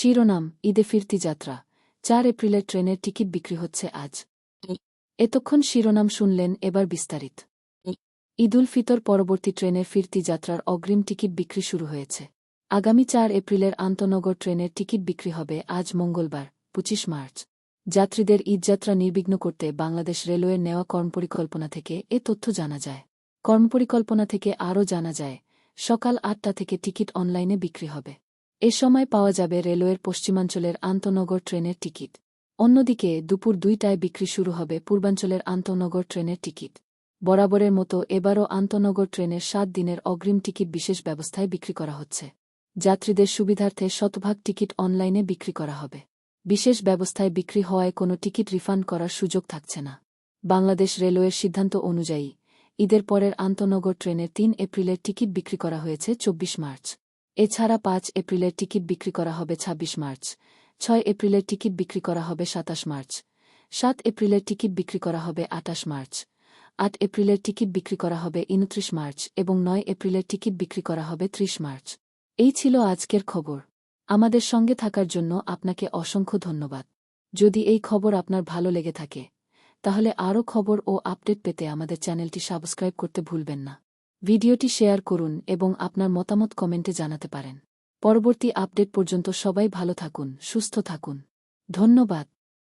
শিরোনাম, ঈদে ফিরতি যাত্রা, চার এপ্রিলের ট্রেনের টিকিট বিক্রি হচ্ছে আজ। এতক্ষণ শিরোনাম শুনলেন এবার বিস্তারিত। ঈদুল ফিতর পরবর্তী ট্রেনের ফিরতি যাত্রার অগ্রিম টিকিট বিক্রি শুরু হয়েছে। আগামী চার এপ্রিলের আন্তনগর ট্রেনের টিকিট বিক্রি হবে আজ মঙ্গলবার, পঁচিশ মার্চ। যাত্রীদের ঈদযাত্রা নির্বিঘ্ন করতে বাংলাদেশ রেলওয়ের নেওয়া কর্মপরিকল্পনা থেকে এ তথ্য জানা যায়। কর্মপরিকল্পনা থেকে আরও জানা যায়, সকাল আটটা থেকে টিকিট অনলাইনে বিক্রি হবে। এ সময় পাওয়া যাবে রেলওয়ের পশ্চিমাঞ্চলের আন্তনগর ট্রেনের টিকিট। অন্যদিকে, দুপুর দুইটায় বিক্রি শুরু হবে পূর্বাঞ্চলের আন্তনগর ট্রেনের টিকিট। বরাবরের মতো এবারও আন্তনগর ট্রেনের সাত দিনের অগ্রিম টিকিট বিশেষ ব্যবস্থায় বিক্রি করা হচ্ছে। যাত্রীদের সুবিধার্থে শতভাগ টিকিট অনলাইনে বিক্রি করা হবে। বিশেষ ব্যবস্থায় বিক্রি হওয়ায় কোনো টিকিট রিফান্ড করার সুযোগ থাকছে না। বাংলাদেশ রেলওয়ের সিদ্ধান্ত অনুযায়ী, ঈদের পরের আন্তনগর ট্রেনের তিন এপ্রিলের টিকিট বিক্রি করা হয়েছে চব্বিশ মার্চ। এছাড়া পাঁচ এপ্রিলের টিকিট বিক্রি করা হবে ২৬ মার্চ, ছয় এপ্রিলের টিকিট বিক্রি করা হবে সাতাশ মার্চ, সাত এপ্রিলের টিকিট বিক্রি করা হবে আটাশ মার্চ, আট এপ্রিলের টিকিট বিক্রি করা হবে উনত্রিশ মার্চ এবং নয় এপ্রিলের টিকিট বিক্রি করা হবে ত্রিশ মার্চ। এই ছিল আজকের খবর। আমাদের সঙ্গে থাকার জন্য আপনাকে অসংখ্য ধন্যবাদ। যদি এই খবর আপনার ভালো লেগে থাকে, তাহলে আরও খবর ও আপডেট পেতে আমাদের চ্যানেলটি সাবস্ক্রাইব করতে ভুলবেন না। ভিডিওটি শেয়ার করুন এবং আপনার মতামত কমেন্টে জানাতে পারেন। পরবর্তী আপডেট পর্যন্ত সবাই ভালো থাকুন, সুস্থ থাকুন। ধন্যবাদ।